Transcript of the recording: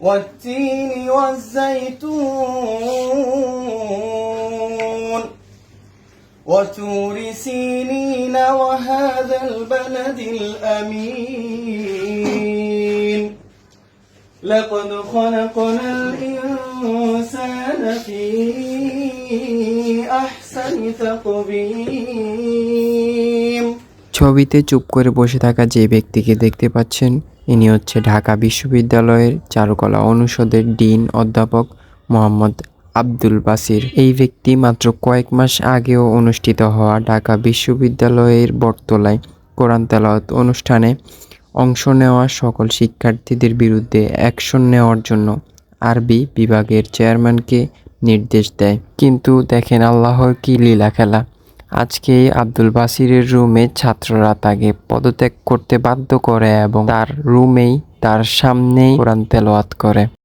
والتين والزيتون وتور سينين وهذا البلد الأمين لقد خلقنا الإنسان في أحسن تقويم ছবিতে চুপ করে বসে থাকা যে ব্যক্তিকে দেখতে পাচ্ছেন ইনি হচ্ছে ঢাকা বিশ্ববিদ্যালয়ের চারুকলা অনুষদের ডিন অধ্যাপক মোহাম্মদ আব্দুল বাসির। এই ব্যক্তি মাত্র কয়েক মাস আগেও অনুষ্ঠিত হওয়া ঢাকা বিশ্ববিদ্যালয়ের বটতলায় কোরআন তেলাওয়াত অনুষ্ঠানে অংশ নেওয়া সকল শিক্ষার্থীদের বিরুদ্ধে অ্যাকশন নেওয়ার জন্য আরবি বিভাগের চেয়ারম্যানকে নির্দেশ দেয়। কিন্তু দেখেন আল্লাহর কি লীলা খেলা আজকে আব্দুল বাসিরের রুমে ছাত্ররা তাকে পদত্যাগ করতে বাধ্য করে এবং তার রুমেই তার সামনেই কোরআন তেলাওয়াত করে।